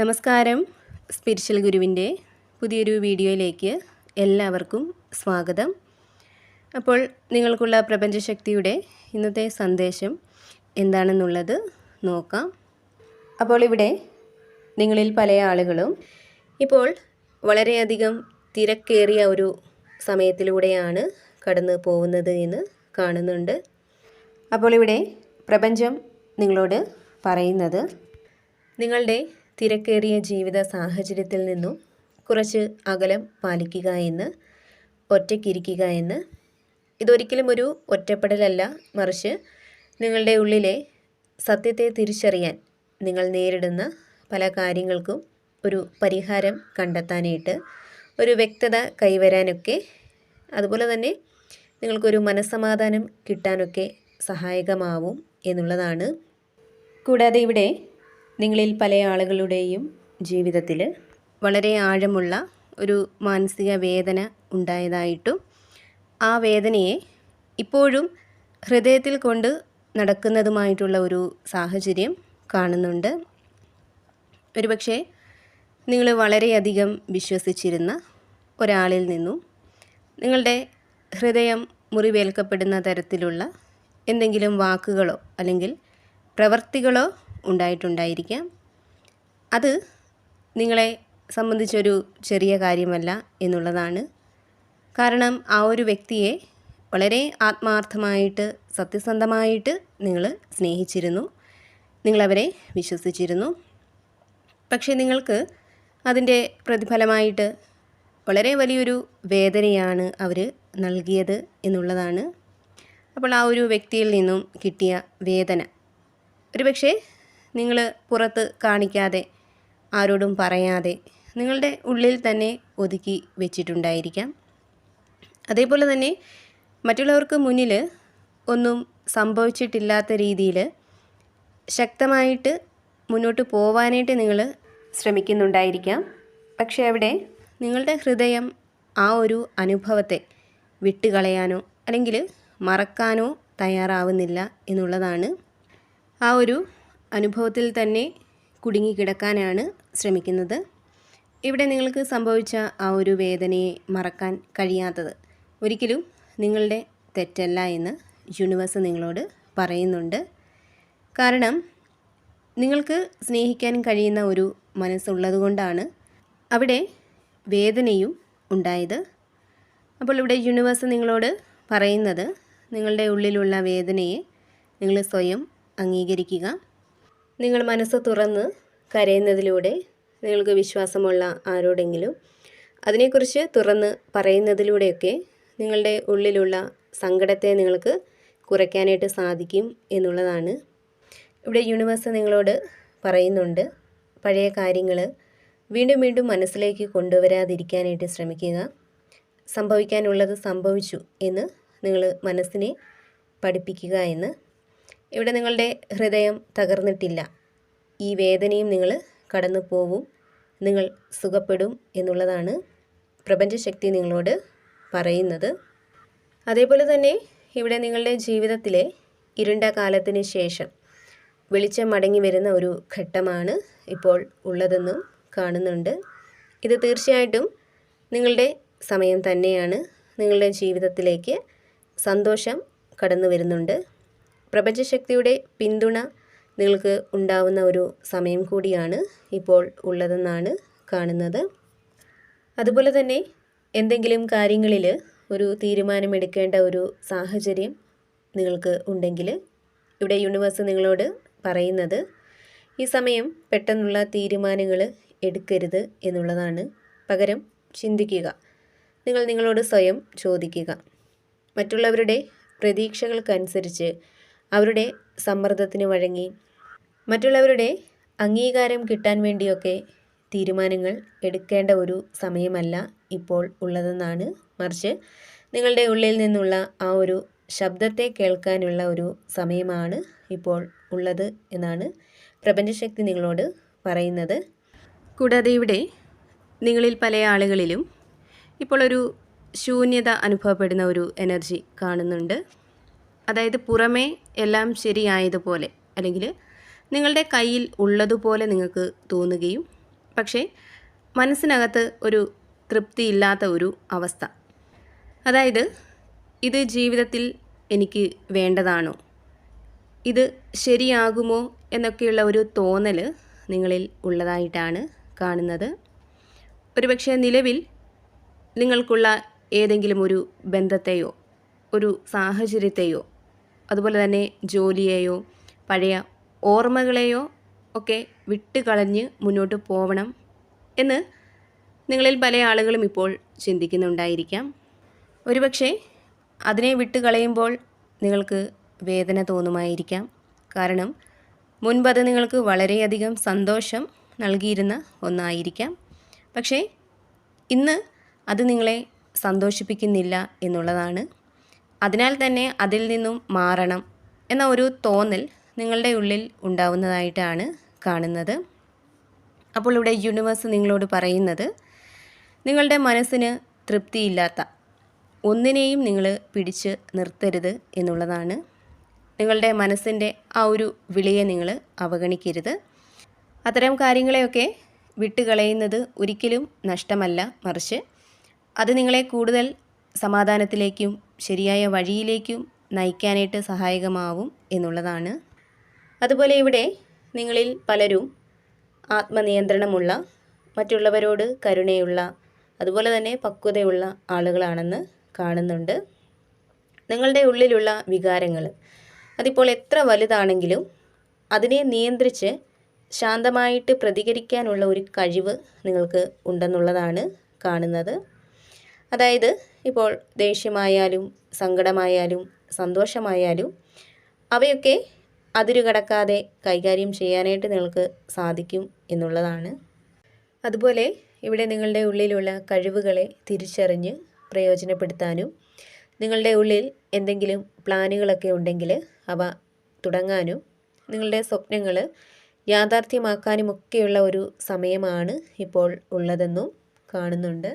നമസ്കാരം. സ്പിരിച്വൽ ഗുരുവിന്റെ പുതിയൊരു വീഡിയോയിലേക്ക് എല്ലാവർക്കും സ്വാഗതം. അപ്പോൾ നിങ്ങൾക്കുള്ള പ്രപഞ്ചശക്തിയുടെ ഇന്നത്തെ സന്ദേശം എന്താണെന്നുള്ളത് നോക്കാം. അപ്പോൾ ഇവിടെ നിങ്ങളിൽ പല ആളുകളും ഇപ്പോൾ വളരെയധികം തിരക്കേറിയ ഒരു സമയത്തിലൂടെയാണ് കടന്നു പോകുന്നത് എന്ന് കാണുന്നുണ്ട്. അപ്പോൾ ഇവിടെ പ്രപഞ്ചം നിങ്ങളോട് പറയുന്നത്. നിങ്ങളുടെ തിരക്കേറിയ ജീവിത സാഹചര്യത്തിൽ നിന്നും കുറച്ച് അകലം പാലിക്കുക എന്ന് ഒറ്റയ്ക്കിരിക്കുക എന്ന്. ഇതൊരിക്കലും ഒരു ഒറ്റപ്പെടലല്ല മറിച്ച് നിങ്ങളുടെ ഉള്ളിലെ സത്യത്തെ തിരിച്ചറിയാൻ നിങ്ങൾ നേരിടുന്ന പല കാര്യങ്ങൾക്കും ഒരു പരിഹാരം കണ്ടെത്താനായിട്ട് ഒരു വ്യക്തത കൈവരാനൊക്കെ അതുപോലെ തന്നെ നിങ്ങൾക്കൊരു മനസ്സമാധാനം കിട്ടാനൊക്കെ സഹായകമാവും എന്നുള്ളതാണ്. കൂടാതെ ഇവിടെ നിങ്ങളിൽ പല ആളുകളുടെയും ജീവിതത്തിൽ വളരെ ആഴമുള്ള ഒരു മാനസിക വേദന ഉണ്ടായതായിട്ടും ആ വേദനയെ ഇപ്പോഴും ഹൃദയത്തിൽ കൊണ്ട് നടക്കുന്നതുമായിട്ടുള്ള ഒരു സാഹചര്യം കാണുന്നുണ്ട്. ഒരുപക്ഷെ നിങ്ങൾ വളരെയധികം വിശ്വസിച്ചിരുന്ന ഒരാളിൽ നിന്നും നിങ്ങളുടെ ഹൃദയം മുറിവേൽക്കപ്പെടുന്ന തരത്തിലുള്ള എന്തെങ്കിലും വാക്കുകളോ അല്ലെങ്കിൽ പ്രവർത്തികളോ ഉണ്ടായിട്ടുണ്ടായിരിക്കാം. അത് നിങ്ങളെ സംബന്ധിച്ചൊരു ചെറിയ കാര്യമല്ല എന്നുള്ളതാണ്. കാരണം ആ ഒരു വ്യക്തിയെ വളരെ ആത്മാർത്ഥമായിട്ട് സത്യസന്ധമായിട്ട് നിങ്ങൾ സ്നേഹിച്ചിരുന്നു. നിങ്ങളവരെ വിശ്വസിച്ചിരുന്നു. പക്ഷേ നിങ്ങൾക്ക് അതിന്റെ പ്രതിഫലമായിട്ട് വളരെ വലിയൊരു വേദനയാണ് അവർ നൽകിയത് എന്നുള്ളതാണ്. അപ്പോൾ ആ ഒരു വ്യക്തിയിൽ നിന്നും കിട്ടിയ വേദന. ഒരുപക്ഷെ നിങ്ങൾ പുറത്ത് കാണിക്കാതെ ആരോടും പറയാതെ നിങ്ങളുടെ ഉള്ളിൽ തന്നെ ഒതുക്കി വെച്ചിട്ടുണ്ടായിരിക്കാം. അതേപോലെ തന്നെ മറ്റുള്ളവർക്ക് മുന്നിൽ ഒന്നും സംഭവിച്ചിട്ടില്ലാത്ത രീതിയിൽ ശക്തമായിട്ട് മുന്നോട്ട് പോവാനായിട്ട് നിങ്ങൾ ശ്രമിക്കുന്നുണ്ടായിരിക്കാം. പക്ഷേ അവിടെ നിങ്ങളുടെ ഹൃദയം ആ ഒരു അനുഭവത്തെ വിട്ടുകളയാനോ അല്ലെങ്കിൽ മറക്കാനോ തയ്യാറാവുന്നില്ല എന്നുള്ളതാണ് ആ ഒരു അനുഭവത്തിൽ തന്നെ കുടുങ്ങിക്കിടക്കാനാണ് ശ്രമിക്കുന്നത്. ഇവിടെ നിങ്ങൾക്ക് സംഭവിച്ച ആ ഒരു വേദനയെ മറക്കാൻ കഴിയാത്തത് ഒരിക്കലും നിങ്ങളുടെ തെറ്റല്ല എന്ന് യൂണിവേഴ്സ് നിങ്ങളോട് പറയുന്നുണ്ട്. കാരണം നിങ്ങൾക്ക് സ്നേഹിക്കാൻ കഴിയുന്ന ഒരു മനസ്സുള്ളതുകൊണ്ടാണ് അവിടെ വേദനയും ഉണ്ടായത്. അപ്പോൾ ഇവിടെ യൂണിവേഴ്സ് നിങ്ങളോട് പറയുന്നത് നിങ്ങളുടെ ഉള്ളിലുള്ള വേദനയെ നിങ്ങൾ സ്വയം അംഗീകരിക്കുക. നിങ്ങൾ മനസ്സ് തുറന്ന് കരയുന്നതിലൂടെ നിങ്ങൾക്ക് വിശ്വാസമുള്ള ആരോടെങ്കിലും അതിനെക്കുറിച്ച് തുറന്ന് പറയുന്നതിലൂടെയൊക്കെ നിങ്ങളുടെ ഉള്ളിലുള്ള സങ്കടത്തെ നിങ്ങൾക്ക് കുറയ്ക്കാനായിട്ട് സാധിക്കും എന്നുള്ളതാണ്. ഇവിടെ യൂണിവേഴ്സ് നിങ്ങളോട് പറയുന്നുണ്ട് പഴയ കാര്യങ്ങൾ വീണ്ടും വീണ്ടും മനസ്സിലേക്ക് കൊണ്ടുവരാതിരിക്കാനായിട്ട് ശ്രമിക്കുക. സംഭവിക്കാനുള്ളത് സംഭവിച്ചു എന്ന് നിങ്ങൾ മനസ്സിനെ പഠിപ്പിക്കുക എന്ന് ഇവിടെ നിങ്ങളുടെ ഹൃദയം തകർന്നിട്ടില്ല. ഈ വേദനയും നിങ്ങൾ കടന്നു പോവും. നിങ്ങൾ സുഖപ്പെടും എന്നുള്ളതാണ് പ്രപഞ്ചശക്തി നിങ്ങളോട് പറയുന്നത്. അതേപോലെ തന്നെ ഇവിടെ നിങ്ങളുടെ ജീവിതത്തിലെ ഇരുണ്ട കാലത്തിന് ശേഷം വെളിച്ചം മടങ്ങി വരുന്ന ഒരു ഘട്ടമാണ് ഇപ്പോൾ ഉള്ളതെന്നും കാണുന്നുണ്ട്. ഇത് തീർച്ചയായിട്ടും നിങ്ങളുടെ സമയം തന്നെയാണ് നിങ്ങളുടെ ജീവിതത്തിലേക്ക് സന്തോഷം കടന്നു വരുന്നുണ്ട്. പ്രപഞ്ചശക്തിയുടെ പിന്തുണ നിങ്ങൾക്ക് ഉണ്ടാവുന്ന ഒരു സമയം കൂടിയാണ് ഇപ്പോൾ ഉള്ളതെന്നാണ് കാണുന്നത്. അതുപോലെ തന്നെ എന്തെങ്കിലും കാര്യങ്ങളിൽ ഒരു തീരുമാനമെടുക്കേണ്ട ഒരു സാഹചര്യം നിങ്ങൾക്ക് ഉണ്ടെങ്കിൽ ഇവിടെ യൂണിവേഴ്സ് നിങ്ങളോട് പറയുന്നത് ഈ സമയം പെട്ടെന്നുള്ള തീരുമാനങ്ങൾ എടുക്കരുത് എന്നുള്ളതാണ്. പകരം ചിന്തിക്കുക. നിങ്ങൾ നിങ്ങളോട് സ്വയം ചോദിക്കുക. മറ്റുള്ളവരുടെ പ്രതീക്ഷകൾക്കനുസരിച്ച് അവരുടെ സമ്മർദ്ദത്തിന് വഴങ്ങി. മറ്റുള്ളവരുടെ അംഗീകാരം കിട്ടാൻ വേണ്ടിയൊക്കെ തീരുമാനങ്ങൾ എടുക്കേണ്ട ഒരു സമയമല്ല ഇപ്പോൾ ഉള്ളതെന്നാണ് മറിച്ച് നിങ്ങളുടെ ഉള്ളിൽ നിന്നുള്ള ആ ഒരു ശബ്ദത്തെ കേൾക്കാനുള്ള ഒരു സമയമാണ് ഇപ്പോൾ ഉള്ളത് എന്നാണ് പ്രപഞ്ചശക്തി നിങ്ങളോട് പറയുന്നത്. കൂടാതെ ഇവിടെ നിങ്ങളിൽ പല ആളുകളിലും ഇപ്പോൾ ഒരു ശൂന്യത അനുഭവപ്പെടുന്ന ഒരു എനർജി കാണുന്നുണ്ട്. അതായത് പുറമേ എല്ലാം ശരിയായതുപോലെ അല്ലെങ്കിൽ നിങ്ങളുടെ കയ്യിൽ ഉള്ളതുപോലെ നിങ്ങൾക്ക് തോന്നുകയും പക്ഷേ മനസ്സിനകത്ത് ഒരു തൃപ്തിയില്ലാത്ത ഒരു അവസ്ഥ. അതായത് ഇത് ജീവിതത്തിൽ എനിക്ക് വേണ്ടതാണോ? ഇത് ശരിയാകുമോ എന്നൊക്കെയുള്ള ഒരു തോന്നൽ നിങ്ങളിൽ ഉള്ളതായിട്ടാണ് കാണുന്നത്. ഒരുപക്ഷെ നിലവിൽ നിങ്ങൾക്കുള്ള ഏതെങ്കിലും ഒരു ബന്ധത്തെയോ ഒരു സാഹചര്യത്തെയോ അതുപോലെ തന്നെ ജോലിയെയോ പഴയ ഓർമ്മകളെയോ ഒക്കെ വിട്ടുകളഞ്ഞ് മുന്നോട്ട് പോവണം എന്ന് നിങ്ങളിൽ പല ആളുകളും ഇപ്പോൾ ചിന്തിക്കുന്നുണ്ടായിരിക്കാം. ഒരുപക്ഷെ അതിനെ വിട്ടുകളയുമ്പോൾ നിങ്ങൾക്ക് വേദന തോന്നുമായിരിക്കാം. കാരണം മുൻപത് നിങ്ങൾക്ക് വളരെയധികം സന്തോഷം നൽകിയിരുന്ന ഒന്നായിരിക്കാം. പക്ഷേ ഇന്ന് അത് നിങ്ങളെ സന്തോഷിപ്പിക്കുന്നില്ല എന്നുള്ളതാണ്. അതിനാൽ തന്നെ അതിൽ നിന്നും മാറണം എന്ന ഒരു തോന്നൽ നിങ്ങളുടെ ഉള്ളിൽ ഉണ്ടാവുന്നതായിട്ടാണ് കാണുന്നത്. അപ്പോൾ ഇവിടെ യൂണിവേഴ്സ് നിങ്ങളോട് പറയുന്നത് നിങ്ങളുടെ മനസ്സിന് തൃപ്തിയില്ലാത്ത ഒന്നിനെയും നിങ്ങൾ പിടിച്ച് നിർത്തരുത് എന്നുള്ളതാണ്. നിങ്ങളുടെ മനസ്സിന്റെ ആ ഒരു വിളിയെ നിങ്ങൾ അവഗണിക്കരുത്. അത്തരം കാര്യങ്ങളെയൊക്കെ വിട്ടുകളയുന്നത് ഒരിക്കലും നഷ്ടമല്ല മറിച്ച്. അത് നിങ്ങളെ കൂടുതൽ സമാധാനത്തിലേക്കും ശരിയായ വഴിയിലേക്കും നയിക്കാനായിട്ട് സഹായകമാവും എന്നുള്ളതാണ്. അതുപോലെ ഇവിടെ നിങ്ങളിൽ പലരും ആത്മനിയന്ത്രണമുള്ള മറ്റുള്ളവരോട് കരുണയുള്ള അതുപോലെ തന്നെ പക്വതയുള്ള ആളുകളാണെന്ന് കാണുന്നുണ്ട്. നിങ്ങളുടെ ഉള്ളിലുള്ള വികാരങ്ങൾ അതിപ്പോൾ എത്ര വലുതാണെങ്കിലും അതിനെ നിയന്ത്രിച്ച് ശാന്തമായിട്ട് പ്രതികരിക്കാനുള്ള ഒരു കഴിവ് നിങ്ങൾക്ക് ഉണ്ടെന്നുള്ളതാണ് കാണുന്നത്. അതായത് ഇപ്പോൾ ദേഷ്യമായാലും സങ്കടമായാലും സന്തോഷമായാലും അവയൊക്കെ അതിരുകടക്കാതെ കൈകാര്യം ചെയ്യാനായിട്ട് നിങ്ങൾക്ക് സാധിക്കും എന്നുള്ളതാണ്. അതുപോലെ ഇവിടെ നിങ്ങളുടെ ഉള്ളിലുള്ള കഴിവുകളെ തിരിച്ചറിഞ്ഞ് പ്രയോജനപ്പെടുത്താനും നിങ്ങളുടെ ഉള്ളിൽ എന്തെങ്കിലും പ്ലാനുകളൊക്കെ ഉണ്ടെങ്കിൽ അവ തുടങ്ങാനും നിങ്ങളുടെ സ്വപ്നങ്ങൾ യാഥാർത്ഥ്യമാക്കാനുമൊക്കെയുള്ള ഒരു സമയമാണ് ഇപ്പോൾ ഉള്ളതെന്നും കാണുന്നുണ്ട്.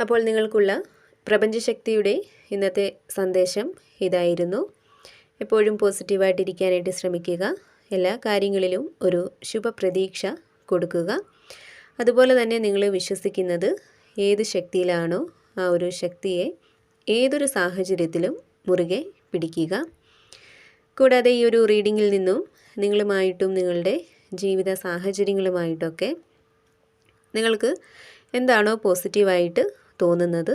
അപ്പോൾ നിങ്ങൾക്കുള്ള പ്രപഞ്ചശക്തിയുടെ ഇന്നത്തെ സന്ദേശം ഇതായിരുന്നു. എപ്പോഴും പോസിറ്റീവായിട്ടിരിക്കാനായിട്ട് ശ്രമിക്കുക. എല്ലാ കാര്യങ്ങളിലും ഒരു ശുഭപ്രതീക്ഷ കൊടുക്കുക. അതുപോലെ തന്നെ നിങ്ങൾ വിശ്വസിക്കുന്നത് ഏത് ശക്തിയിലാണോ ആ ഒരു ശക്തിയെ ഏതൊരു സാഹചര്യത്തിലും മുറുകെ പിടിക്കുക. കൂടാതെ ഈ ഒരു റീഡിങ്ങിൽ നിന്നും നിങ്ങളുമായിട്ടും നിങ്ങളുടെ ജീവിത സാഹചര്യങ്ങളുമായിട്ടൊക്കെ നിങ്ങൾക്ക് എന്താണോ പോസിറ്റീവായിട്ട് തോന്നുന്നത്